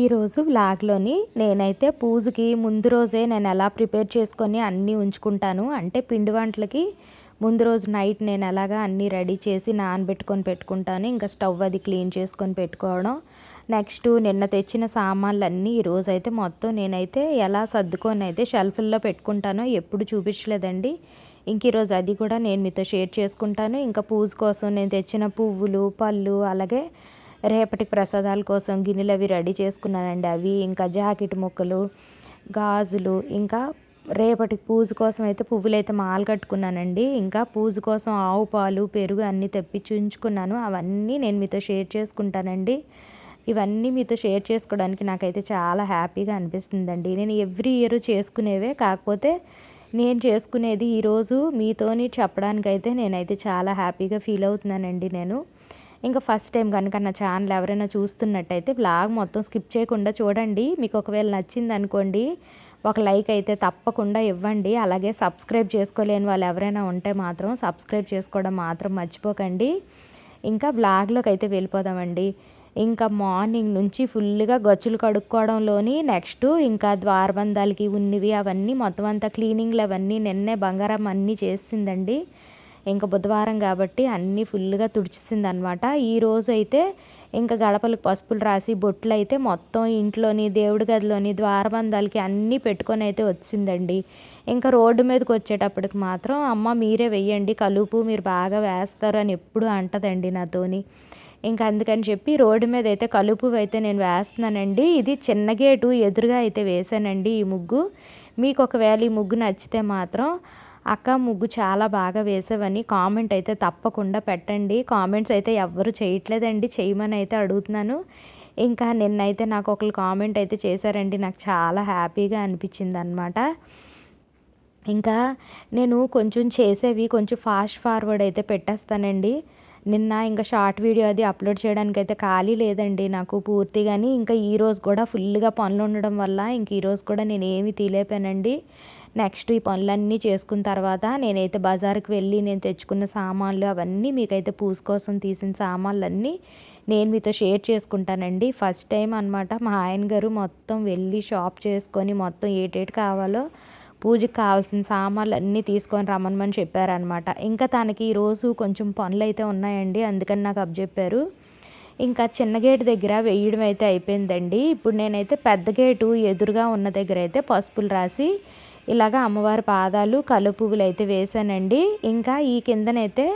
ఈరోజు వ్లాగ్లోని నేనైతే పూజకి ముందు రోజే నేను ఎలా ప్రిపేర్ చేసుకొని అన్నీ ఉంచుకుంటాను. అంటే పిండి వంటలకి ముందు రోజు నైట్ నేను ఎలాగా అన్నీ రెడీ చేసి నానబెట్టుకొని పెట్టుకుంటాను. ఇంకా స్టవ్ అది క్లీన్ చేసుకొని పెట్టుకోవడం. నెక్స్ట్ నిన్న తెచ్చిన సామాన్లు అన్నీ ఈరోజు అయితే మొత్తం నేనైతే ఎలా సర్దుకొని అయితే షెల్ఫ్ల్లో పెట్టుకుంటానో ఎప్పుడు చూపించలేదండి. ఇంక ఈరోజు అది కూడా నేను మీతో షేర్ చేసుకుంటాను. ఇంకా పూజ కోసం నేను తెచ్చిన పువ్వులు పళ్ళు అలాగే రేపటి ప్రసాదాల కోసం గిన్నెలు అవి రెడీ చేసుకున్నానండి. అవి ఇంకా జాకెట్ ముక్కలు గాజులు ఇంకా రేపటి పూజ కోసం అయితే పువ్వులు అయితే మాల కట్టుకున్నానండి. ఇంకా పూజ కోసం ఆవు పాలు పెరుగు అన్నీ తెప్పించి ఉంచుకున్నాను. అవన్నీ నేను మీతో షేర్ చేసుకుంటానండి. ఇవన్నీ మీతో షేర్ చేసుకోవడానికి నాకైతే చాలా హ్యాపీగా అనిపిస్తుందండి. నేను ఎవ్రీ ఇయర్ చేసుకునేవే కాకపోతే నేను చేసుకునేది ఈరోజు మీతోని చెప్పడానికైతే నేనైతే చాలా హ్యాపీగా ఫీల్ అవుతున్నానండి నేను. ఇంకా ఫస్ట్ టైం కనుక నా ఛానల్ ఎవరైనా చూస్తున్నట్టయితే బ్లాగ్ మొత్తం స్కిప్ చేయకుండా చూడండి. మీకు ఒకవేళ నచ్చింది అనుకోండి ఒక లైక్ అయితే తప్పకుండా ఇవ్వండి. అలాగే సబ్స్క్రైబ్ చేసుకోలేని వాళ్ళు ఎవరైనా ఉంటే మాత్రం సబ్స్క్రైబ్ చేసుకోవడం మాత్రం మర్చిపోకండి. ఇంకా బ్లాగ్లోకి అయితే వెళ్ళిపోదామండి. ఇంకా మార్నింగ్ నుంచి ఫుల్గా గచ్చులు కడుక్కోవడంలోని నెక్స్ట్ ఇంకా ద్వారబంధాలకి ఉన్నవి అవన్నీ మొత్తం అంతా క్లీనింగ్లు అవన్నీ నిన్నే బంగారం అన్నీ చేసిందండి. ఇంకా బుధవారం కాబట్టి అన్నీ ఫుల్గా తుడిచేసింది అనమాట ఈరోజు అయితే ఇంకా గడపలకు పసుపులు రాసి బొట్లు అయితే మొత్తం ఇంట్లోని దేవుడి గదిలోని ద్వారబంధాలకి అన్నీ పెట్టుకొని అయితే వచ్చిందండి. ఇంకా రోడ్డు మీదకి వచ్చేటప్పటికి మాత్రం అమ్మ మీరే వెయ్యండి కలుపు మీరు బాగా వేస్తారు అని ఎప్పుడు అంటదండి నాతోని. ఇంకా అందుకని చెప్పి రోడ్డు మీద అయితే కలుపు అయితే నేను వేస్తున్నానండి. ఇది చిన్న గేటు ఎదురుగా అయితే వేసానండి ఈ ముగ్గు. మీకు ఒకవేళ ఈ ముగ్గు నచ్చితే మాత్రం అక్క ముగ్గు చాలా బాగా వేసావని కామెంట్ అయితే తప్పకుండా పెట్టండి. కామెంట్స్ అయితే ఎవ్వరు చేయట్లేదండి. చేయమని అయితే అడుగుతున్నాను. ఇంకా నిన్నైతే నాకు ఒకరు కామెంట్ అయితే చేశారండి. నాకు చాలా హ్యాపీగా అనిపించింది అనమాట ఇంకా నేను కొంచెం చేసేవి కొంచెం ఫాస్ట్ ఫార్వర్డ్ అయితే పెట్టేస్తానండి. నిన్న ఇంకా షార్ట్ వీడియో అది అప్లోడ్ చేయడానికి అయితే ఖాళీ లేదండి నాకు పూర్తిగాని. ఇంకా ఈరోజు కూడా ఫుల్గా పనులు ఉండడం వల్ల ఇంక ఈరోజు కూడా నేను ఏమి తీలేపానండి. నెక్స్ట్ ఈ పనులన్నీ చేసుకున్న తర్వాత నేనైతే బజార్కి వెళ్ళి నేను తెచ్చుకున్న సామాన్లు అవన్నీ మీకైతే పూజ కోసం తీసిన సామాన్లన్నీ నేను మీతో షేర్ చేసుకుంటానండి. ఫస్ట్ టైం అనమాట మా ఆయన గారు మొత్తం వెళ్ళి షాప్ చేసుకొని మొత్తం ఏటేటి కావాలో పూజకి కావాల్సిన సామాన్లు అన్నీ తీసుకొని రమ్మనమని చెప్పారనమాట ఇంకా తనకి ఈరోజు కొంచెం పనులు అయితే ఉన్నాయండి అందుకని నాకు అప్ చెప్పారు. ఇంకా చిన్న గేటు దగ్గర వేయడం అయితే అయిపోయిందండి. ఇప్పుడు నేనైతే పెద్ద గేటు ఎదురుగా ఉన్న దగ్గర అయితే పసుపులు రాసి ఇలాగ అమ్మవారి పాదాలు కలు పువ్వులు అయితే వేసానండి ఇంకా ఈ కిందనైతే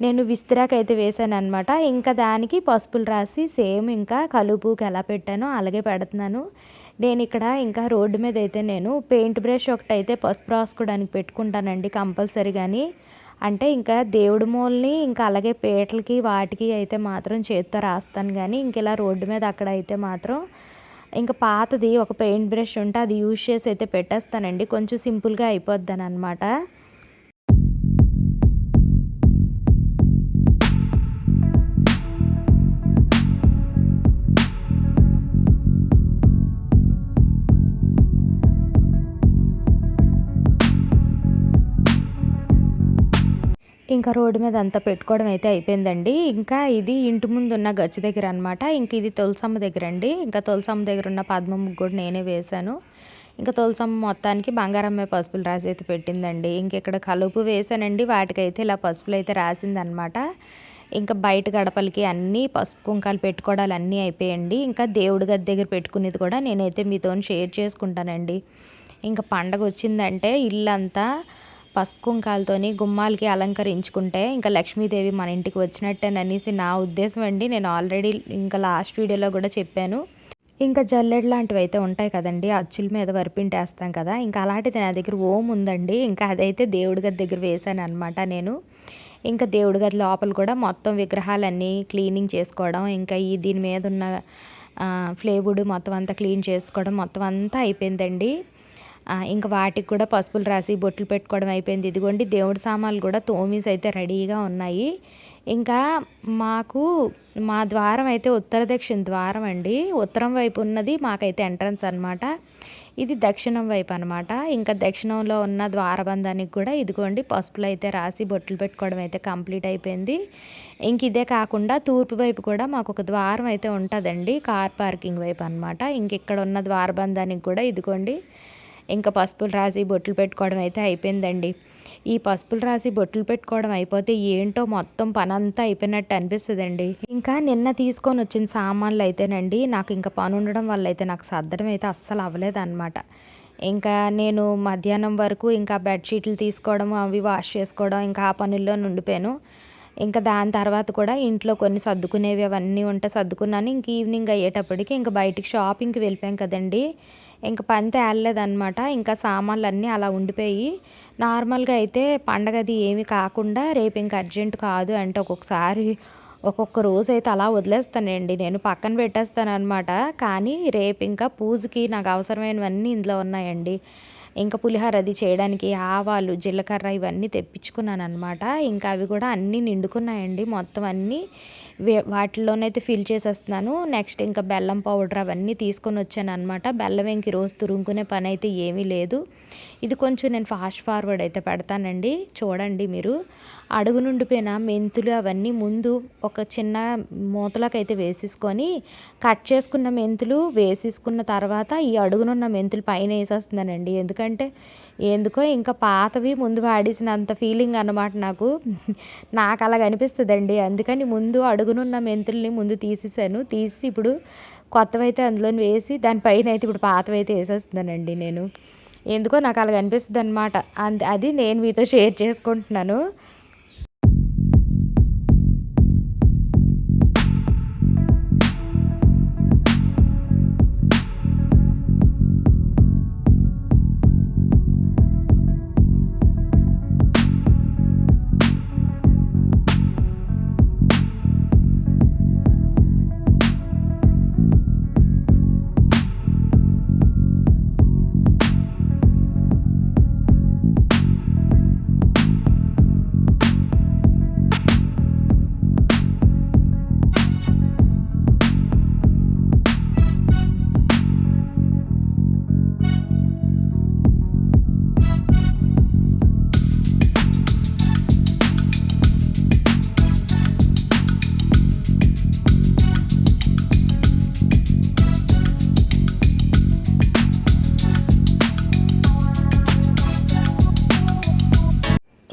నేను విస్తిరాకు అయితే వేసాను అనమాట ఇంకా దానికి పసుపులు రాసి సేమ్ ఇంకా కలుపుకి ఎలా పెట్టానో అలాగే పెడుతున్నాను. నేను ఇక్కడ ఇంకా రోడ్డు మీద అయితే నేను పెయింట్ బ్రష్ ఒకటి అయితే పసుపు రాసుకోవడానికి పెట్టుకుంటానండి కంపల్సరీ కానీ అంటే ఇంకా దేవుడి మూలని ఇంకా అలాగే పీటలకి వాటికి అయితే మాత్రం చేత్తో రాస్తాను కానీ ఇంక ఇలా రోడ్డు మీద అక్కడ అయితే మాత్రం ఇంకా పాతది ఒక పెయింట్ బ్రష్ ఉంటే అది యూజ్ చేసి అయితే పెట్టేస్తానండి. కొంచెం సింపుల్గా అయిపోద్దని అనమాట ఇంకా రోడ్డు మీద అంతా పెట్టుకోవడం అయితే అయిపోయిందండి. ఇంకా ఇది ఇంటి ముందు ఉన్న గచ్చి దగ్గర అనమాట ఇంక ఇది తులసమ్మ దగ్గర అండి. ఇంకా తులసమ్మ దగ్గర ఉన్న పద్మ ముగ్గురు కూడా నేనే వేశాను. ఇంకా తులసమ్మ మొత్తానికి బంగారమ్మ పసుపులు రాసి అయితే పెట్టిందండి. ఇంక ఇక్కడ కలుపు వేసానండి వాటికైతే ఇలా పసుపులు అయితే రాసిందనమాట ఇంకా బయట గడపలకి అన్నీ పసుపు కుంకాలు పెట్టుకోవడాలు అన్నీ అయిపోయండి ఇంకా దేవుడి గది దగ్గర పెట్టుకునేది కూడా నేనైతే మీతో షేర్ చేసుకుంటానండి. ఇంకా పండగ వచ్చిందంటే ఇల్లంతా పసుపు కుంకాలతోని గుమ్మాలకి అలంకరించుకుంటే ఇంకా లక్ష్మీదేవి మన ఇంటికి వచ్చినట్టేననేసి నా ఉద్దేశం అండి. నేను ఆల్రెడీ ఇంకా లాస్ట్ వీడియోలో కూడా చెప్పాను. ఇంకా జల్లెడ్ లాంటివి అయితే ఉంటాయి కదండి. అచ్చుల మీద వరిపింటేస్తాం కదా. ఇంకా అలాంటిది నా దగ్గర ఓం ఉందండి. ఇంకా అదైతే దేవుడి గది దగ్గర వేసాను అనమాట నేను. ఇంకా దేవుడి గది లోపల కూడా మొత్తం విగ్రహాలన్నీ క్లీనింగ్ చేసుకోవడం ఇంకా ఈ దీని మీద ఉన్న ఫ్లేవుడ్ మొత్తం అంతా క్లీన్ చేసుకోవడం మొత్తం అంతా అయిపోయిందండి. ఇంకా వాటికి కూడా పసుపులు రాసి బొట్లు పెట్టుకోవడం అయిపోయింది. ఇదిగోండి దేవుడి సామాన్లు కూడా తోమీస్ అయితే రెడీగా ఉన్నాయి. ఇంకా మాకు మా ద్వారం అయితే ఉత్తర దక్షిణ ద్వారం అండి. ఉత్తరం వైపు ఉన్నది మాకైతే ఎంట్రన్స్ అనమాట ఇది దక్షిణం వైపు అనమాట ఇంకా దక్షిణంలో ఉన్న ద్వారబంధానికి కూడా ఇదిగోండి పసుపులు అయితే రాసి బొట్లు పెట్టుకోవడం అయితే కంప్లీట్ అయిపోయింది. ఇంక ఇదే కాకుండా తూర్పు వైపు కూడా మాకు ఒక ద్వారం అయితే ఉంటుందండి కార్ పార్కింగ్ వైపు అనమాట ఇంక ఇక్కడ ఉన్న ద్వారబంధానికి కూడా ఇదిగోండి ఇంకా పసుపులు రాసి బొట్లు పెట్టుకోవడం అయితే అయిపోయిందండి. ఈ పసుపులు రాసి బొట్లు పెట్టుకోవడం అయిపోతే ఏంటో మొత్తం పని అంతా అయిపోయినట్టు అనిపిస్తుందండి. ఇంకా నిన్న తీసుకొని వచ్చిన సామాన్లు అయితేనండి నాకు ఇంకా పని ఉండడం వల్ల అయితే నాకు సర్దడం అయితే అస్సలు అవ్వలేదన్నమాట. ఇంకా నేను మధ్యాహ్నం వరకు ఇంకా బెడ్షీట్లు తీసుకోవడం అవి వాష్ చేసుకోవడం ఇంకా ఆ పనుల్లో నుండిపోయాను. ఇంకా దాని తర్వాత కూడా ఇంట్లో కొన్ని సర్దుకునేవి అవన్నీ ఉంటే సర్దుకున్నాను. ఇంక ఈవినింగ్ అయ్యేటప్పటికి ఇంకా బయటికి షాపింగ్కి వెళ్ళిపోయాం కదండి. ఇంకా పని తేలలేదన్నమాట ఇంకా సామాన్లు అన్నీ అలా ఉండిపోయి నార్మల్గా అయితే పండగది ఏమి కాకుండా రేపు ఇంకా అర్జెంట్ కాదు అంటే ఒక్కొక్కసారి ఒక్కొక్క రోజు అయితే అలా వదిలేస్తానండి. నేను పక్కన పెట్టేస్తాను అనమాట కానీ రేపు ఇంకా పూజకి నాకు అవసరమైనవన్నీ ఇందులో ఉన్నాయండి. ఇంకా పులిహోర అది చేయడానికి ఆవాలు జీలకర్ర ఇవన్నీ తెప్పించుకున్నాను అనమాట ఇంకా అవి కూడా అన్నీ నిండుకున్నాయండి. మొత్తం అన్నీ వాటిలోనైతే ఫిల్ చేసేస్తున్నాను. నెక్స్ట్ ఇంకా బెల్లం పౌడర్ అవన్నీ తీసుకొని వచ్చాను అనమాట బెల్లం ఇంక రోజు తురుముకునే పని అయితే ఏమీ లేదు. ఇది కొంచెం నేను ఫాస్ట్ ఫార్వర్డ్ అయితే పెడతానండి. చూడండి మీరు. అడుగు నుండిపోయిన మెంతులు అవన్నీ ముందు ఒక చిన్న మూతలకైతే వేసేసుకొని కట్ చేసుకున్న మెంతులు వేసేసుకున్న తర్వాత ఈ అడుగునున్న మెంతులు పైన వేసేస్తున్నానండి. ఎందుకంటే ఎందుకంటే ఎందుకో ఇంకా పాతవి ముందు వాడేసినంత ఫీలింగ్ అనమాట నాకు. నాకు అలాగ అనిపిస్తుందండి అందుకని ముందు అడుగునున్న మెంతుల్ని ముందు తీసేసాను. తీసి ఇప్పుడు కొత్తవైతే అందులో వేసి దానిపైన అయితే ఇప్పుడు పాతవైతే వేసేస్తున్నానండి నేను. ఎందుకో నాకు అలాగ అనిపిస్తుంది అనమాట అది నేను మీతో షేర్ చేసుకుంటున్నాను.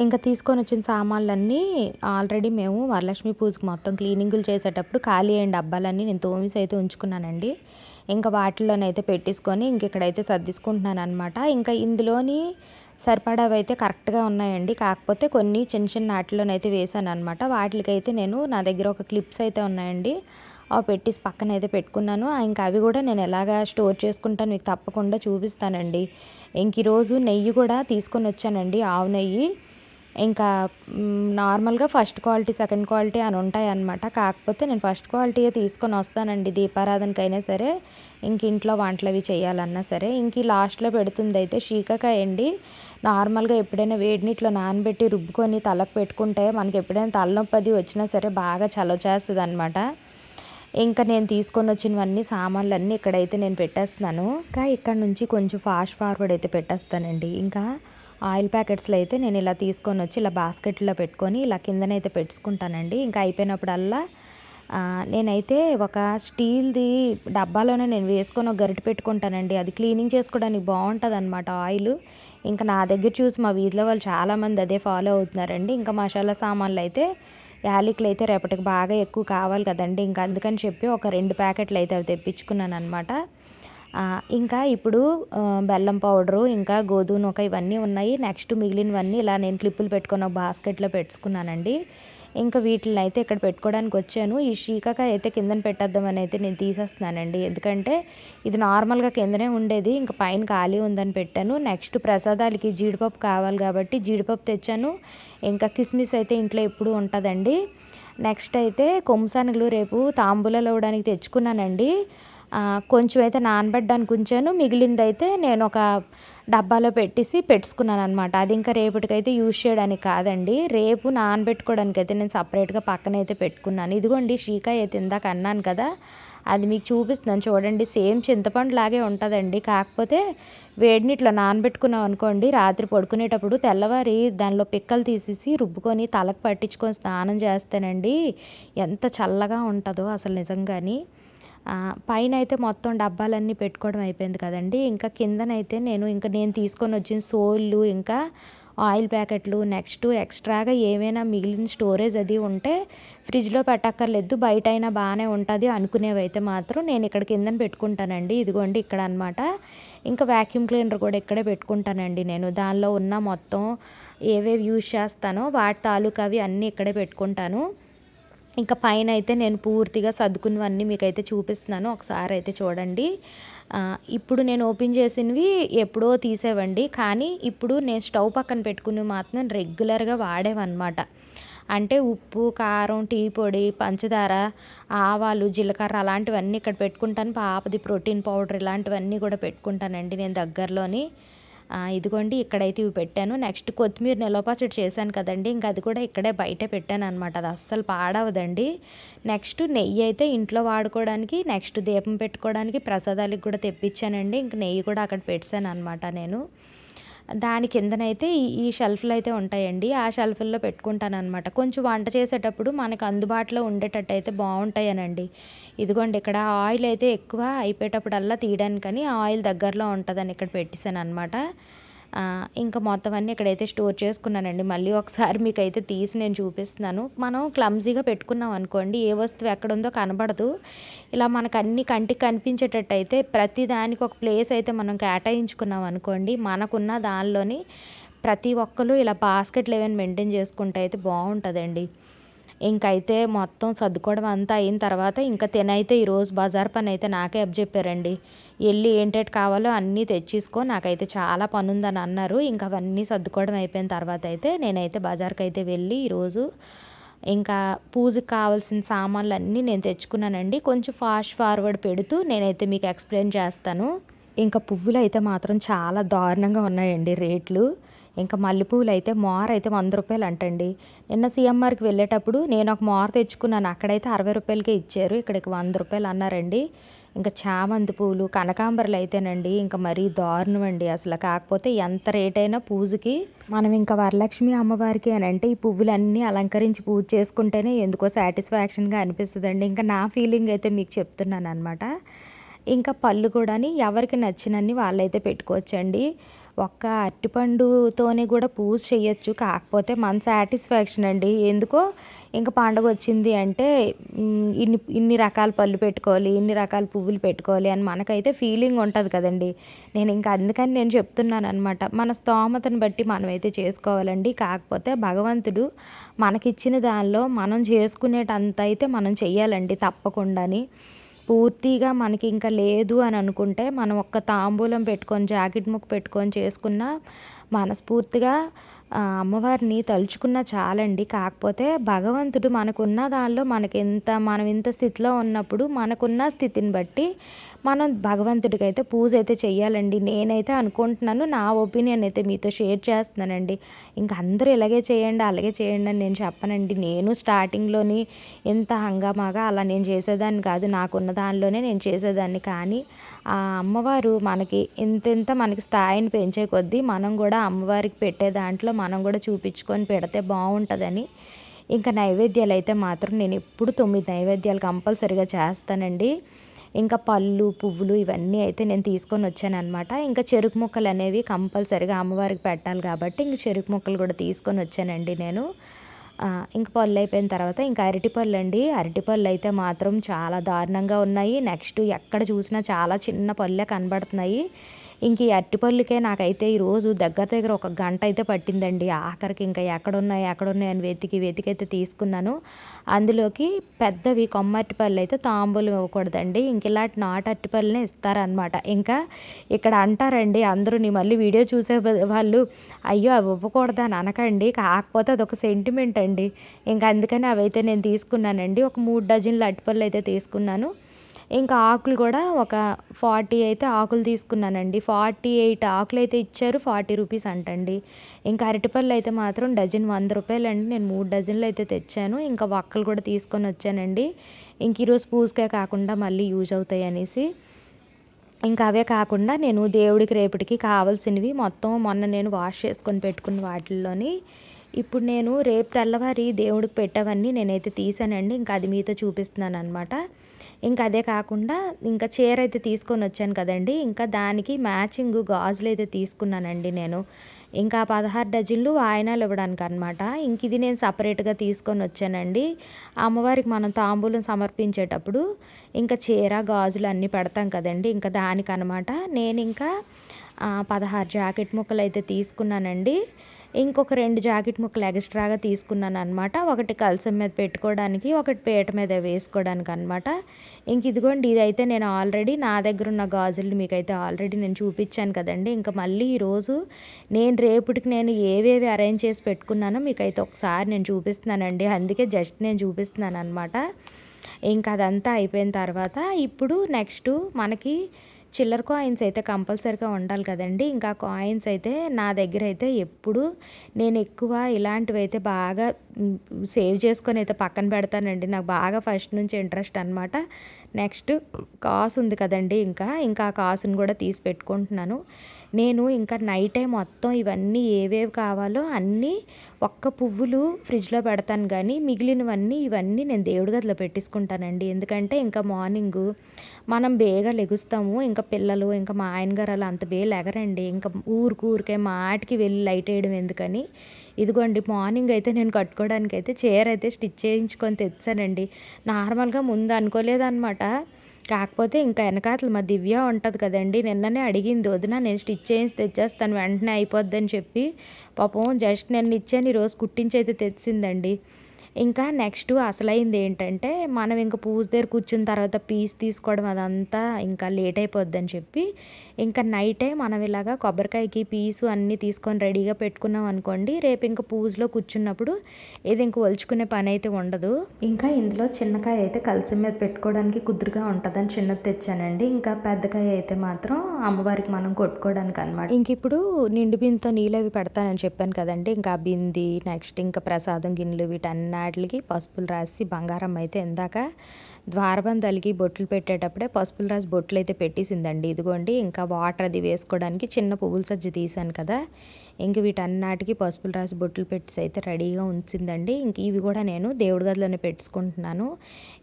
ఇంకా తీసుకొని వచ్చిన సామాన్లన్నీ ఆల్రెడీ మేము వరలక్ష్మి పూజకి మొత్తం క్లీనింగులు చేసేటప్పుడు ఖాళీ అయిన డబ్బాలన్నీ నేను తోమిసి అయితే ఉంచుకున్నానండి. ఇంకా వాటిలోనైతే పెట్టేసుకొని ఇంక ఇక్కడైతే సర్దిసుకుంటున్నాను అనమాట ఇంకా ఇందులోని సరిపడావి అయితే కరెక్ట్గా ఉన్నాయండి. కాకపోతే కొన్ని చిన్న చిన్న వాటిలోనైతే వేసాను అనమాట వాటికైతే నేను నా దగ్గర ఒక క్లిప్స్ అయితే ఉన్నాయండి. అవి పెట్టేసి పక్కన అయితే పెట్టుకున్నాను ఇంకా అవి కూడా నేను ఎలాగా స్టోర్ చేసుకుంటాను మీకు తప్పకుండా చూపిస్తానండి. ఇంక ఈరోజు నెయ్యి కూడా తీసుకొని వచ్చానండి ఆవు నెయ్యి. ఇంకా నార్మల్గా ఫస్ట్ క్వాలిటీ సెకండ్ క్వాలిటీ అని ఉంటాయి అనమాట కాకపోతే నేను ఫస్ట్ క్వాలిటీయే తీసుకొని వస్తానండి దీపారాధనకైనా సరే. ఇంక ఇంట్లో వంటలు అవి చేయాలన్నా సరే. ఇంక లాస్ట్లో పెడుతుంది అయితే షీకాకాయ అండి నార్మల్గా ఎప్పుడైనా వేడి నీటిలో నానబెట్టి రుబ్బుకొని తలకు పెట్టుకుంటే మనకి ఎప్పుడైనా తలనొప్పి అది వచ్చినా సరే బాగా చలవ చేస్తుంది అనమాట ఇంకా నేను తీసుకొని వచ్చినవన్నీ సామాన్లు అన్నీ ఇక్కడైతే నేను పెట్టేస్తున్నాను. ఇంకా ఇక్కడ నుంచి కొంచెం ఫాస్ట్ ఫార్వర్డ్ అయితే పెట్టేస్తానండి. ఇంకా ఆయిల్ ప్యాకెట్స్లో అయితే నేను ఇలా తీసుకొని వచ్చి ఇలా బాస్కెట్లో పెట్టుకొని ఇలా కిందనైతే పెట్టుకుంటానండి. ఇంకా అయిపోయినప్పుడల్లా నేనైతే ఒక స్టీల్ది డబ్బాలోనే నేను వేసుకొని ఒక గరిటె పెట్టుకుంటానండి. అది క్లీనింగ్ చేసుకోవడానికి బాగుంటుంది అనమాట ఆయిల్. ఇంకా నా దగ్గర చూసి మా వీధిలో వాళ్ళు చాలామంది అదే ఫాలో అవుతున్నారండి. ఇంకా మసాలా సామాన్లు అయితే యాలకులు అయితే రేపటికి బాగా ఎక్కువ కావాలి కదండి. ఇంకా అందుకని చెప్పి ఒక రెండు ప్యాకెట్లు అయితే అవి తెప్పించుకున్నాను అనమాట ఇంకా ఇప్పుడు బెల్లం పౌడరు ఇంకా గోధుమ నూక ఇవన్నీ ఉన్నాయి. నెక్స్ట్ మిగిలినవన్నీ ఇలా నేను క్లిప్పులు పెట్టుకున్న బాస్కెట్లో పెట్టుకున్నానండి. ఇంకా వీటిని అయితే ఇక్కడ పెట్టుకోవడానికి వచ్చాను. ఈ షీకాకాయ అయితే కిందన పెట్టేద్దామని అయితే నేను తీసేస్తున్నానండి. ఎందుకంటే ఇది నార్మల్గా కిందనే ఉండేది. ఇంకా పైన ఖాళీ ఉందని పెట్టాను. నెక్స్ట్ ప్రసాదాలకి జీడిపప్పు కావాలి కాబట్టి జీడిపప్పు తెచ్చాను. ఇంకా కిస్మిస్ అయితే ఇంట్లో ఎప్పుడు ఉంటుందండి. నెక్స్ట్ అయితే కొమ్ముసానుగులు రేపు తాంబూలలో ఇవ్వడానికి తెచ్చుకున్నానండి. కొంచెం అయితే నానబెట్టడానికి ఉంచాను మిగిలిందైతే నేను ఒక డబ్బాలో పెట్టేసి పెట్టుకున్నాను అనమాట అది ఇంకా రేపటికైతే యూజ్ చేయడానికి కాదండి. రేపు నానబెట్టుకోవడానికి అయితే నేను సపరేట్గా పక్కన అయితే పెట్టుకున్నాను. ఇదిగోండి షీకాయ అయితే ఇందాక అన్నాను కదా అది మీకు చూపిస్తున్నాను చూడండి. సేమ్ చింతపండు లాగే ఉంటుందండి. కాకపోతే వేడిని ఇట్లా నానబెట్టుకున్నాం అనుకోండి రాత్రి పడుకునేటప్పుడు తెల్లవారి దానిలో పిక్కలు తీసేసి రుబ్బుకొని తలకు పట్టించుకొని స్నానం చేస్తానండి ఎంత చల్లగా ఉంటుందో అసలు నిజంగాని. పైన అయితే మొత్తం డబ్బాలన్నీ పెట్టుకోవడం అయిపోయింది కదండి. ఇంకా కిందనైతే నేను ఇంకా నేను తీసుకొని వచ్చిన సోళ్ళు ఇంకా ఆయిల్ ప్యాకెట్లు నెక్స్ట్ ఎక్స్ట్రాగా ఏమైనా మిగిలిన స్టోరేజ్ అది ఉంటే ఫ్రిడ్జ్లో పెట్టక్కర్లేదు బయట అయినా బాగానే ఉంటుంది అనుకునేవి అయితే మాత్రం నేను ఇక్కడ కిందన పెట్టుకుంటానండి. ఇదిగోండి ఇక్కడ అనమాట ఇంకా వ్యాక్యూమ్ క్లీనర్ కూడా ఇక్కడే పెట్టుకుంటానండి నేను. దానిలో ఉన్న మొత్తం ఏవేవి యూజ్ చేస్తానో వాటి తాలూకా అవి అన్నీ ఇక్కడే పెట్టుకుంటాను. ఇంకా పైన అయితే నేను పూర్తిగా సర్దుకున్నవన్నీ మీకైతే చూపిస్తున్నాను. ఒకసారి అయితే చూడండి. ఇప్పుడు నేను ఓపెన్ చేసినవి ఎప్పుడో తీసేవండి. కానీ ఇప్పుడు నేను స్టవ్ పక్కన పెట్టుకుని మాత్రం రెగ్యులర్గా వాడేవన్నమాట. అంటే ఉప్పు కారం టీ పొడి పంచదార ఆవాలు జీలకర్ర అలాంటివన్నీ ఇక్కడ పెట్టుకుంటాను. పాపది ప్రోటీన్ పౌడర్ ఇలాంటివన్నీ కూడా పెట్టుకుంటానండి నేను దగ్గరలోని. ఇదిగోండి ఇక్కడైతే ఇవి పెట్టాను. నెక్స్ట్ కొత్తిమీర నిల్వ పచ్చడి చేశాను కదండి ఇంకా అది కూడా ఇక్కడే బయట పెట్టాను అనమాట అది అస్సలు పాడవదండి. నెక్స్ట్ నెయ్యి అయితే ఇంట్లో వాడుకోవడానికి నెక్స్ట్ దీపం పెట్టుకోవడానికి ప్రసాదాలకు కూడా తెప్పించానండి. ఇంక నెయ్యి కూడా అక్కడ పెట్టాను అనమాట నేను. దాని కిందనైతే ఈ షెల్ఫ్లు అయితే ఉంటాయండి. ఆ షెల్ఫ్ల్లో పెట్టుకుంటాను అనమాట కొంచెం వంట చేసేటప్పుడు మనకు అందుబాటులో ఉండేటట్టు అయితే బాగుంటాయనండి. ఇదిగోండి ఇక్కడ ఆయిల్ అయితే ఎక్కువ అయిపోయేటప్పుడల్లా తీయడానికని ఆయిల్ దగ్గరలో ఉంటుందని ఇక్కడ పెట్టేశాను అనమాట ఇంకా మొత్తం అన్నీ ఇక్కడైతే స్టోర్ చేసుకున్నానండి. మళ్ళీ ఒకసారి మీకు అయితే తీసి నేను చూపిస్తున్నాను. మనం క్లమ్జీగా పెట్టుకున్నాం అనుకోండి ఏ వస్తువు ఎక్కడ ఉందో కనబడదు. ఇలా మనకు అన్ని కంటికి కనిపించేటట్టు అయితే ప్రతి దానికి ఒక ప్లేస్ అయితే మనం కేటాయించుకున్నాం అనుకోండి మనకున్న దానిలోని ప్రతి ఒక్కరు ఇలా బాస్కెట్లు ఏమైనా మెయింటైన్ చేసుకుంటే అయితే బాగుంటుందండి. ఇంకైతే మొత్తం సర్దుకోవడం అంతా అయిన తర్వాత ఇంకా తినైతే ఈరోజు బజార్ పని అయితే నాకే చెప్పారండి. వెళ్ళి ఏంటేటి కావాలో అన్నీ తెచ్చేసుకో నాకైతే చాలా పని ఉందని అన్నారు. ఇంకా అవన్నీ సర్దుకోవడం అయిపోయిన తర్వాత అయితే నేనైతే బజార్కి అయితే వెళ్ళి ఈరోజు ఇంకా పూజకి కావాల్సిన సామాన్లు అన్నీ నేను తెచ్చుకున్నానండి. కొంచెం ఫాస్ట్ ఫార్వర్డ్ పెడుతూ నేనైతే మీకు ఎక్స్ప్లెయిన్ చేస్తాను. ఇంకా పువ్వులు అయితే మాత్రం చాలా దారుణంగా ఉన్నాయండి రేట్లు. ఇంకా మల్లెపూలు అయితే మోర అయితే వంద రూపాయలు అంటండి నిన్న సిఎంఆర్కి వెళ్ళేటప్పుడు నేను ఒక మోర తెచ్చుకున్నాను. అక్కడైతే అరవై రూపాయలకే ఇచ్చారు. ఇక్కడికి వంద రూపాయలు అన్నారండి ఇంకా చామంతి పూలు కనకాంబరలు అయితేనండి ఇంకా మరీ దారుణం అండి అసలు. కాకపోతే ఎంత రేట్ అయినా పూజకి. మనం ఇంకా వరలక్ష్మి అమ్మవారికి అని అంటే ఈ పువ్వులన్నీ అలంకరించి పూజ చేసుకుంటేనే ఎందుకో సాటిస్ఫాక్షన్గా అనిపిస్తుందండి. ఇంకా నా ఫీలింగ్ అయితే మీకు చెప్తున్నాను అనమాట ఇంకా పళ్ళు కూడా ఎవరికి నచ్చినన్ని వాళ్ళైతే పెట్టుకోవచ్చండి. ఒక్క అరటిపండుతోనే కూడా పూజ చేయొచ్చు కాకపోతే మన సాటిస్ఫాక్షన్ అండి. ఎందుకో ఇంకా పండగ వచ్చింది అంటే ఇన్ని ఇన్ని రకాల పళ్ళు పెట్టుకోవాలి ఇన్ని రకాల పువ్వులు పెట్టుకోవాలి అని మనకైతే ఫీలింగ్ ఉంటుంది కదండి. నేను ఇంకా అందుకని నేను చెప్తున్నాను అనమాట మన స్తోమతను బట్టి మనమైతే చేసుకోవాలండి. కాకపోతే భగవంతుడు మనకిచ్చిన దానిలో మనం చేసుకునేటంత అయితే మనం చెయ్యాలండి తప్పకుండాని. పూర్తిగా మనకి ఇంకా లేదు అని అనుకుంటే మనం ఒక్క తాంబూలం పెట్టుకొని జాకెట్ ముక్క పెట్టుకొని చేసుకున్న మనస్ఫూర్తిగా అమ్మవారిని తలుచుకున్న చాలండి. కాకపోతే భగవంతుడు మనకున్న దానిలో మనకి ఎంత మనం ఇంత స్థితిలో ఉన్నప్పుడు మనకున్న స్థితిని బట్టి మనం భగవంతుడికి అయితే పూజ అయితే చేయాలండి నేనైతే అనుకుంటున్నాను నా ఒపీనియన్ అయితే మీతో షేర్ చేస్తున్నానండి. ఇంకా అందరూ ఇలాగే చేయండి అలాగే చేయండి అని నేను చెప్పనండి. నేను స్టార్టింగ్లోని ఎంత హంగామాగా అలా నేను చేసేదాన్ని కాదు నాకున్న దానిలోనే నేను చేసేదాన్ని. కానీ ఆ అమ్మవారు మనకి ఇంత మనకి స్థాయిని పెంచే కొద్దీ మనం కూడా అమ్మవారికి పెట్టే దాంట్లో మనం కూడా చూపించుకొని పెడితే బాగుంటుందని ఇంకా నైవేద్యాలు అయితే మాత్రం నేను ఎప్పుడు తొమ్మిది నైవేద్యాలు కంపల్సరిగా చేస్తానండి. ఇంకా పళ్ళు పువ్వులు ఇవన్నీ అయితే నేను తీసుకొని వచ్చాను అనమాట ఇంకా చెరుకు ముక్కలు అనేవి కంపల్సరిగా అమ్మవారికి పెట్టాలి కాబట్టి ఇంక చెరుకు ముక్కలు కూడా తీసుకొని వచ్చానండి నేను. ఇంక పళ్ళు అయిపోయిన తర్వాత ఇంకా అరటిపళ్ళు అండి. అరటిపళ్ళు అయితే మాత్రం చాలా దారుణంగా ఉన్నాయి. నెక్స్ట్ ఎక్కడ చూసినా చాలా చిన్న పళ్ళే కనబడుతున్నాయి. ఇంక ఈ అరటిపళ్ళుకే నాకైతే ఈరోజు దగ్గర దగ్గర ఒక గంట అయితే పట్టిందండి. ఆఖరికి ఇంకా ఎక్కడున్నాయి ఎక్కడున్నాయి అని వెతికి వెతికైతే తీసుకున్నాను. అందులోకి పెద్దవి కొమ్మ అరటిపళ్ళు అయితే తాంబూలు ఇవ్వకూడదండి. ఇంక ఇలాంటి నాటు అరటిపళ్ళనే ఇస్తారనమాట ఇంకా ఇక్కడ అంటారండి అందరూ నీ మళ్ళీ వీడియో చూసే వాళ్ళు అయ్యో అవి ఇవ్వకూడదని అనకండి. కాకపోతే అదొక సెంటిమెంట్ అండి. ఇంకా అందుకని అవైతే నేను తీసుకున్నానండి. ఒక మూడు డజన్లు అరటిపళ్ళు అయితే తీసుకున్నాను. ఇంకా ఆకులు కూడా ఒక ఫార్టీ అయితే ఆకులు తీసుకున్నానండి. ఫార్టీ ఎయిట్ ఆకులు అయితే ఇచ్చారు ఫార్టీ రూపీస్ అంటండి. ఇంకా అరటిపళ్ళు అయితే మాత్రం డజన్ వంద రూపాయలు అండి నేను మూడు డజన్లు అయితే తెచ్చాను. ఇంకా వక్కలు కూడా తీసుకొని వచ్చానండి. ఇంక ఈరోజు పూజకే కాకుండా మళ్ళీ యూజ్ అవుతాయి అనేసి. ఇంకా అవే కాకుండా నేను దేవుడికి రేపటికి కావాల్సినవి మొత్తం మొన్న నేను వాష్ చేసుకొని పెట్టుకున్న వాటిల్లోని. ఇప్పుడు నేను రేపు తెల్లవారి దేవుడికి పెట్టవన్నీ నేనైతే తీసానండి. ఇంకా అది మీతో చూపిస్తున్నాను అనమాట ఇంకా అదే కాకుండా ఇంకా చీర అయితే తీసుకొని వచ్చాను కదండి. ఇంకా దానికి మ్యాచింగ్ గాజులు అయితే తీసుకున్నానండి నేను. ఇంకా పదహారు డజన్లు వాయినాలు ఇవ్వడానికి అనమాట ఇంక ఇది నేను సపరేట్గా తీసుకొని వచ్చానండి. అమ్మవారికి మనం తాంబూలం సమర్పించేటప్పుడు ఇంకా చీర గాజులు అన్నీ పెడతాం కదండి. ఇంకా దానికి అనమాట నేను ఇంకా పదహారు జాకెట్ ముక్కలు అయితే తీసుకున్నానండి. ఇంకొక రెండు జాకెట్ ముక్కలు ఎక్స్ట్రాగా తీసుకున్నాను అనమాట ఒకటి కలసం మీద పెట్టుకోవడానికి ఒకటి పీట మీద వేసుకోవడానికి అనమాట ఇంక ఇదిగోండి ఇదైతే నేను ఆల్రెడీ నా దగ్గర ఉన్న గాజుల్ని మీకైతే ఆల్రెడీ నేను చూపించాను కదండి. ఇంకా మళ్ళీ ఈరోజు నేను రేపటికి నేను ఏవేవి అరేంజ్ చేసి పెట్టుకున్నానో మీకైతే ఒకసారి నేను చూపిస్తున్నానండి. అందుకే జస్ట్ నేను చూపిస్తున్నాను అనమాట ఇంకా అదంతా అయిపోయిన తర్వాత ఇప్పుడు నెక్స్ట్ మనకి చిల్లర కాయిన్స్ అయితే కంపల్సరీగా ఉండాలి కదండి. ఇంకా కాయిన్స్ అయితే నా దగ్గర అయితే ఎప్పుడు నేను ఎక్కువ ఇలాంటివి అయితే బాగా సేవ్ చేసుకొని అయితే పక్కన పెడతానండి. నాకు బాగా ఫస్ట్ నుంచి ఇంట్రెస్ట్ అనమాట నెక్స్ట్ కాసు ఉంది కదండి ఇంకా. ఇంకా ఆ కాసును కూడా తీసి పెట్టుకుంటున్నాను. నేను ఇంకా నైటే మొత్తం ఇవన్నీ ఏవేవి కావాలో అన్నీ ఒక్క పువ్వులు ఫ్రిడ్జ్లో పెడతాను కానీ మిగిలినవన్నీ ఇవన్నీ నేను దేవుడి గదిలో పెట్టేసుకుంటానండి. ఎందుకంటే ఇంకా మార్నింగ్ మనం బేగా లెగుస్తాము. ఇంకా పిల్లలు ఇంకా మా ఆయన గారు అలా అంత బే లెగరండి. ఇంకా ఊరికి ఊరికే మాటికి వెళ్ళి లైట్ వేయడం ఎందుకని? ఇదిగోండి మార్నింగ్ అయితే నేను కట్టుకోవడానికి అయితే చీర అయితే స్టిచ్ చేయించుకొని తెచ్చానండి. నార్మల్గా ముందు అనుకోలేదన్నమాట. కాకపోతే ఇంకా వెనకాతలు మా దివ్య ఉంటుంది కదండి నిన్ననే అడిగింది వదిన నేను స్టిచ్ చేయించి తెచ్చేస్తాను వెంటనే అయిపోద్దని చెప్పి. పాపం జస్ట్ నేను ఇచ్చాను ఈరోజు కుట్టించి అయితే తెచ్చిందండి. ఇంకా నెక్స్ట్ అసలైంది ఏంటంటే మనం ఇంకా పూజ దగ్గర కూర్చున్న తర్వాత పీస్ తీసుకోవడం అదంతా ఇంకా లేట్ అయిపోద్దని చెప్పి ఇంకా నైటే మనం ఇలాగా కొబ్బరికాయకి పీసు అన్నీ తీసుకొని రెడీగా పెట్టుకున్నాం అనుకోండి రేపు ఇంకా పూజలో కూర్చున్నప్పుడు ఇది ఇంక ఒలుచుకునే పని అయితే ఉండదు. ఇంకా ఇందులో చిన్నకాయ అయితే కలిసి మీద పెట్టుకోవడానికి కుదురుగా ఉంటుందని చిన్నది తెచ్చానండి. ఇంకా పెద్దకాయ అయితే మాత్రం అమ్మవారికి మనం కొట్టుకోవడానికి అనమాట ఇంక ఇప్పుడు నిండు బిందుతో నీళ్ళు అవి పెడతానని చెప్పాను కదండి. ఇంకా బింది నెక్స్ట్ ఇంకా ప్రసాదం గిన్నెలు వీటన్నిటికి పసుపులు రాసి బంగారం అయితే ఇందాక ద్వారబంధాలకి బొట్లు పెట్టేటప్పుడే పసుపులు రాసి బొట్లు అయితే పెట్టేసిందండి. ఇదిగోండి ఇంకా వాటర్ అది వేసుకోవడానికి చిన్న పువ్వుల సజ్జ తీసాను కదా. ఇంక వీటన్నాటికి పసుపులు రాసి బొట్లు పెట్టేసి అయితే రెడీగా ఉంచిందండి. ఇంక ఇవి కూడా నేను దేవుడి గదిలోనే పెట్టుకుంటున్నాను.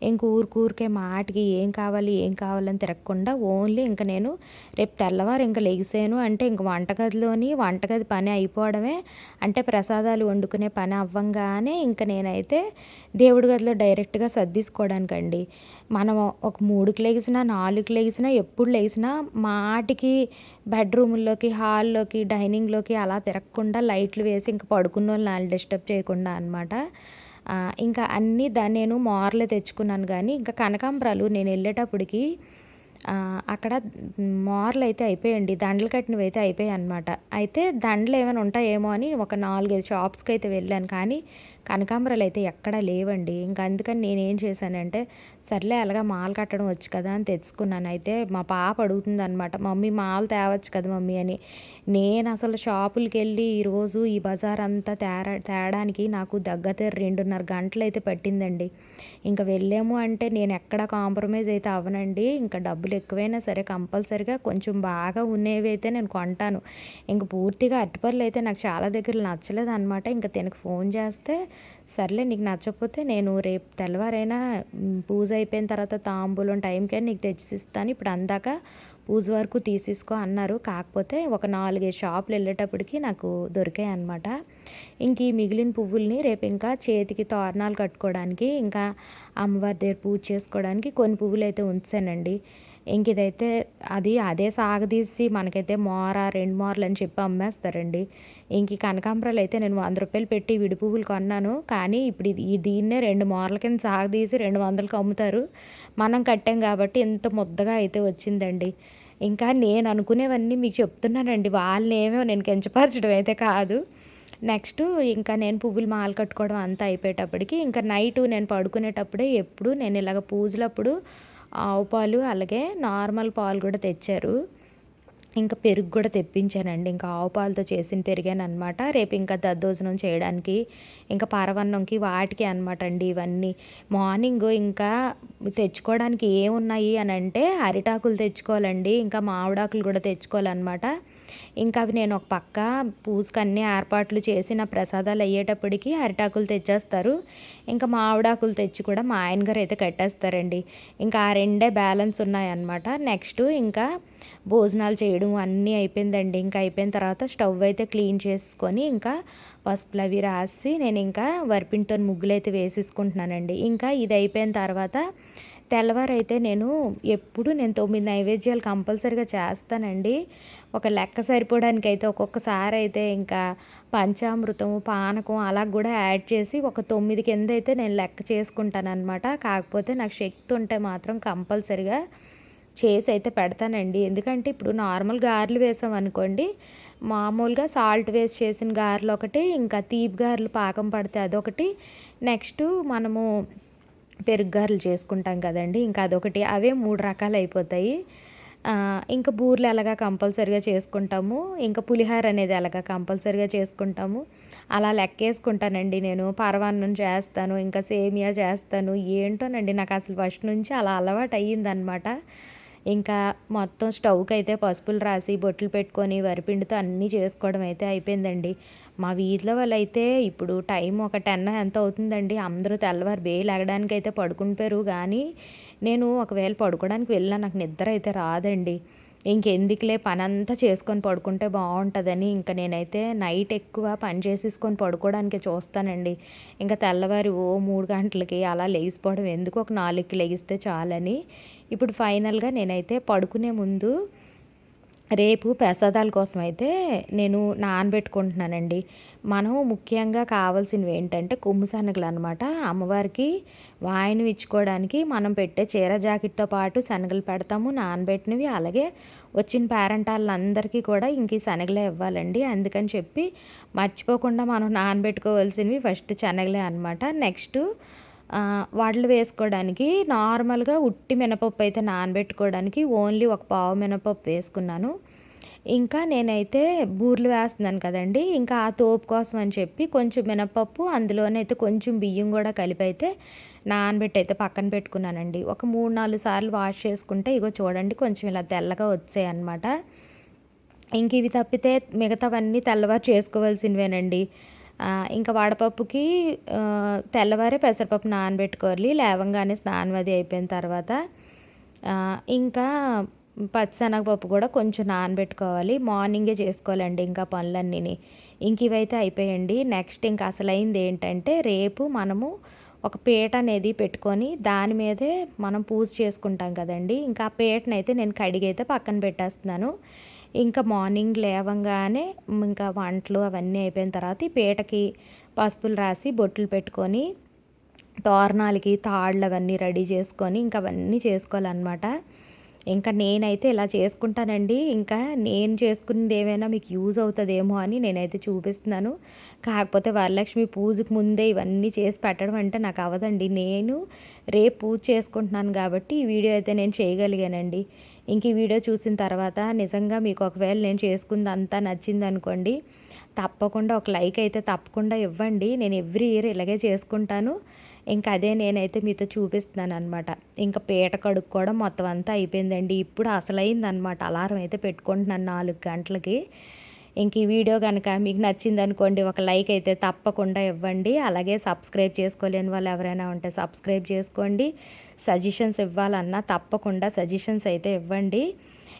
ఇంక ఊరికూరికే మాటికి ఏం కావాలి ఏం కావాలని తిరగకుండా ఓన్లీ ఇంకా నేను రేపు తెల్లవారు ఇంకా లెగిసాను. అంటే ఇంక వంటగదిలోని వంటగది పని అయిపోవడమే. అంటే ప్రసాదాలు వండుకునే పని అవ్వంగానే ఇంకా నేనైతే దేవుడి గదిలో డైరెక్ట్గా సర్దీసుకోవడానికండి. మనం ఒక మూడుకి లెగిసినా నాలుగుకి లెగిసినా ఎప్పుడు లెగిసినా మాటికి బెడ్రూమ్లోకి హాల్లోకి డైనింగ్లోకి అలా తిరగకుండా లైట్లు వేసి ఇంకా పడుకున్న వాళ్ళు డిస్టర్బ్ చేయకుండా అనమాట ఇంకా అన్నీ దాన్ని నేను మోర్లే తెచ్చుకున్నాను కానీ ఇంకా కనకాంబరాలు నేను వెళ్ళేటప్పటికి అక్కడ మోర్లు అయితే అయిపోయండి దండలు కట్టినవి అయితే అయిపోయాయి అనమాట అయితే దండలు ఏమైనా ఉంటాయేమో అని ఒక నాలుగైదు షాప్స్కి అయితే వెళ్ళాను. కానీ కనకాంబరాలు అయితే ఎక్కడా లేవండి. ఇంకా అందుకని నేనేం చేశానంటే సర్లే అలాగా మాల కట్టడం వచ్చు కదా అని తెచ్చుకున్నాను. అయితే మా పాప అడుగుతుంది అనమాట మమ్మీ మాలు తేవచ్చు కదా మమ్మీ అని. నేను అసలు షాపులకి వెళ్ళి ఈరోజు ఈ బజార్ అంతా తేరా తేడానికి నాకు దగ్గర రెండున్నర గంటలు అయితే పట్టిందండి. ఇంకా వెళ్ళాము అంటే నేను ఎక్కడ కాంప్రమైజ్ అయితే అవనండి ఇంకా డబ్బులు ఎక్కువైనా సరే కంపల్సరిగా కొంచెం బాగా ఉన్నవి అయితే నేను కొంటాను. ఇంక పూర్తిగా అరటిపళ్ళు అయితే నాకు చాలా దగ్గర నచ్చలేదు అనమాట ఇంకా తినకు ఫోన్ చేస్తే సర్లే నీకు నచ్చకపోతే నేను రేపు తెల్లవారైనా పూజ అయిపోయిన తర్వాత తాంబూలం టైంకే నీకు తెచ్చిస్తాను. ఇప్పుడు అందాక పూజ వరకు తీసేసుకో అన్నారు. కాకపోతే ఒక నాలుగైదు షాపులు వెళ్ళేటప్పటికి నాకు దొరికాయి అనమాట ఇంక ఈ మిగిలిన పువ్వుల్ని రేపు ఇంకా చేతికి తోరణాలు కట్టుకోవడానికి ఇంకా అమ్మవారి దగ్గర పూజ చేసుకోవడానికి కొన్ని పువ్వులు అయితే ఉంచానండి. ఇంక ఇదైతే అది అదే సాగదీసి మనకైతే మోర రెండు మోరలు అని చెప్పి అమ్మేస్తారండి. ఇంక కనకాంబరాలు అయితే నేను వంద రూపాయలు పెట్టి విడి పువ్వులు కొన్నాను. కానీ ఇప్పుడు ఇది దీన్నే రెండు మోరల కింద సాగదీసి రెండు వందలకి అమ్ముతారు. మనం కట్టాం కాబట్టి ఇంత ముద్దగా అయితే వచ్చిందండి. ఇంకా నేను అనుకునేవన్నీ మీకు చెప్తున్నానండి. వాళ్ళని ఏమో నేను కించపరచడం అయితే కాదు. నెక్స్ట్ ఇంకా నేను పువ్వులు మాల కట్టుకోవడం అంతా అయిపోయేటప్పటికి ఇంకా నైట్ నేను పడుకునేటప్పుడే ఎప్పుడు నేను ఇలాగ పూజలప్పుడు ఆవు పాలు అలాగే నార్మల్ పాలు కూడా తెచ్చారు. ఇంకా పెరుగు కూడా తెప్పించానండి. ఇంకా ఆవు పాలతో చేసిన పెరిగాను అనమాట రేపు ఇంకా దద్దోజనం చేయడానికి ఇంకా పరవన్నంకి వాటికి అనమాట అండి ఇవన్నీ. మార్నింగ్ ఇంకా తెచ్చుకోవడానికి ఏమున్నాయి అని అంటే అరిటాకులు తెచ్చుకోవాలండి. ఇంకా మామిడాకులు కూడా తెచ్చుకోవాలన్నమాట. ఇంకా అవి నేను ఒక పక్క పూజకి అన్ని ఏర్పాట్లు నా ప్రసాదాలు అయ్యేటప్పటికి అరిటాకులు తెచ్చేస్తారు. ఇంకా మామిడాకులు తెచ్చి కూడా మా ఆయన గారు అయితే కట్టేస్తారండి. ఇంకా ఆ రెండే బ్యాలెన్స్ ఉన్నాయన్నమాట. నెక్స్ట్ ఇంకా భోజనాలు చేయడం అన్నీ అయిపోయిందండి. ఇంకా అయిపోయిన తర్వాత స్టవ్ అయితే క్లీన్ చేసుకొని ఇంకా పసుపులు అవి రాసి నేను ఇంకా వరిపిండితో ముగ్గులు అయితే వేసేసుకుంటున్నానండి. ఇంకా ఇది అయిపోయిన తర్వాత తెల్లవారైతే నేను ఎప్పుడు నేను తొమ్మిది నైవేద్యాలు కంపల్సరీగా చేస్తానండి. ఒక లెక్క సరిపోవడానికి అయితే ఒక్కొక్కసారి అయితే ఇంకా పంచామృతం పానకం అలా కూడా యాడ్ చేసి ఒక తొమ్మిది కింద అయితే నేను లెక్క చేసుకుంటాను అనమాట కాకపోతే నాకు శక్తి ఉంటే మాత్రం కంపల్సరిగా చేసి అయితే పెడతానండి. ఎందుకంటే ఇప్పుడు నార్మల్ గారెలు వేసాం అనుకోండి మామూలుగా సాల్ట్ వేసి చేసిన గారెలు ఒకటి ఇంకా తీపి గారెలు పాకం పడితే అదొకటి. నెక్స్ట్ మనము పెరుగు గారెలు చేసుకుంటాం కదండి ఇంకా అదొకటి. అవే మూడు రకాలు అయిపోతాయి. ఇంకా బూర్లు ఎలాగా కంపల్సరిగా చేసుకుంటాము ఇంకా పులిహార అనేది ఎలాగా కంపల్సరిగా చేసుకుంటాము. అలా లెక్కేసుకుంటానండి నేను. పరవాన్నం చేస్తాను ఇంకా సేమియా చేస్తాను. ఏంటోనండి నాకు అసలు ఫస్ట్ నుంచి అలా అలవాటు అయ్యిందనమాట ఇంకా మొత్తం స్టవ్కి అయితే పసుపులు రాసి బొట్లు పెట్టుకొని వరిపిండితో అన్నీ చేసుకోవడం అయితే అయిపోయిందండి. మా వీధిలో వాళ్ళు అయితే ఇప్పుడు టైం ఒక టెన్ ఎంత అవుతుందండి? అందరూ తెల్లవారు వేలు లేగడానికి అయితే పడుకుంటారు కానీ నేను ఒకవేళ పడుకోవడానికి వెళ్ళినా నాకు నిద్ర అయితే రాదండి. ఇంకెందుకులే పని అంతా చేసుకొని పడుకుంటే బాగుంటుందని ఇంకా నేనైతే నైట్ ఎక్కువ పని చేసేసుకొని పడుకోవడానికి చూస్తానండి. ఇంకా తెల్లవారి ఓ మూడు గంటలకి అలా లేచిపోవడం ఎందుకు ఒక నాలుగుకి లెగిస్తే చాలని. ఇప్పుడు ఫైనల్గా నేనైతే పడుకునే ముందు రేపు ప్రసాదాల కోసం అయితే నేను నానబెట్టుకుంటున్నానండి. మనం ముఖ్యంగా కావాల్సినవి ఏంటంటే కొమ్ము శనగలు అనమాట అమ్మవారికి వాయిను ఇచ్చుకోవడానికి మనం పెట్టే చీర జాకెట్తో పాటు శనగలు పెడతాము నానబెట్టినవి. అలాగే వచ్చిన పేరెంట్ వాళ్ళందరికీ కూడా ఇంక ఈ శనగలే ఇవ్వాలండి. అందుకని చెప్పి మర్చిపోకుండా మనం నానబెట్టుకోవాల్సినవి ఫస్ట్ శనగలే అనమాట నెక్స్ట్ వడలు వేసుకోవడానికి నార్మల్గా ఉట్టి మినపప్పు అయితే నానబెట్టుకోవడానికి ఓన్లీ ఒక పావు మినపప్పు వేసుకున్నాను. ఇంకా నేనైతే బూర్లు వేస్తున్నాను కదండి ఇంకా ఆ తోపు కోసం అని చెప్పి కొంచెం మినపప్పు అందులోనైతే కొంచెం బియ్యం కూడా కలిపి అయితే నానబెట్టి అయితే పక్కన పెట్టుకున్నానండి. ఒక మూడు నాలుగు సార్లు వాష్ చేసుకుంటే ఇగో చూడండి కొంచెం ఇలా తెల్లగా వచ్చాయి అనమాట ఇంక ఇవి తప్పితే మిగతావన్నీ తెల్లవారు చేసుకోవాల్సినవేనండి. ఇంకా వడపప్పుకి తెల్లవారే పెసరపప్పు నానబెట్టుకోవాలి. లేవంగానే స్నానం అది అయిపోయిన తర్వాత ఇంకా పచ్చిశనగపప్పు కూడా కొంచెం నానబెట్టుకోవాలి. మార్నింగే చేసుకోవాలండి ఇంకా పనులన్నీ ఇంక ఇవైతే అయిపోయండి. నెక్స్ట్ ఇంకా అసలైంది ఏంటంటే రేపు మనము ఒక పీట అనేది పెట్టుకొని దాని మీదే మనం పూజ చేసుకుంటాం కదండి. ఇంకా ఆ పీటనైతే నేను కడిగైతే పక్కన పెట్టేస్తున్నాను. ఇంకా మార్నింగ్ లేవంగానే ఇంకా వంటలు అవన్నీ అయిపోయిన తర్వాత ఈ పీటకి పసుపులు రాసి బొట్లు పెట్టుకొని తోరణాలకి తాళ్ళు అవన్నీ రెడీ చేసుకొని ఇంకా అవన్నీ చేసుకోవాలన్నమాట. ఇంకా నేనైతే ఇలా చేసుకుంటానండి. ఇంకా నేను చేసుకున్నది ఏమైనా మీకు యూజ్ అవుతుందేమో అని నేనైతే చూపిస్తున్నాను. కాకపోతే వరలక్ష్మి పూజకు ముందే ఇవన్నీ చేసి పెట్టడం అంటే నాకు అవ్వదండి నేను రేపు పూజ చేసుకుంటున్నాను కాబట్టి ఈ వీడియో అయితే నేను చేయగలిగానండి. ఇంక ఈ వీడియో చూసిన తర్వాత నిజంగా మీకు ఒకవేళ నేను చేసుకుంది అంతా నచ్చింది అనుకోండి తప్పకుండా ఒక లైక్ అయితే తప్పకుండా ఇవ్వండి. నేను ఎవ్రీ ఇయర్ ఇలాగే చేసుకుంటాను. ఇంకా అదే నేనైతే మీతో చూపిస్తున్నాను అనమాట ఇంకా పీట కడుక్కోవడం మొత్తం అంతా అయిపోయిందండి. ఇప్పుడు అసలైంది అనమాట అలారం అయితే పెట్టుకుంటున్నాను నాలుగు గంటలకి. ఇంక ఈ వీడియో కనుక మీకు నచ్చింది అనుకోండి ఒక లైక్ అయితే తప్పకుండా ఇవ్వండి. అలాగే సబ్స్క్రైబ్ చేసుకోలేని వాళ్ళు ఎవరైనా ఉంటే సబ్స్క్రైబ్ చేసుకోండి. సజెషన్స్ ఇవ్వాలన్నా తప్పకుండా సజెషన్స్ అయితే ఇవ్వండి.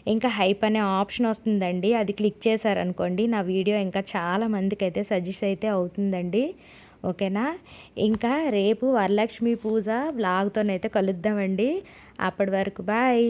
ఇంకా హైప్ అనే ఆప్షన్ వస్తుందండి. అది క్లిక్ చేశారనుకోండి నా వీడియో ఇంకా చాలా మందికి అయితే సజెస్ట్ అయితే అవుతుందండి. ఓకేనా? ఇంకా రేపు వరలక్ష్మి పూజ వ్లాగ్తోనైతే కలుద్దామండి. అప్పటి వరకు బాయ్.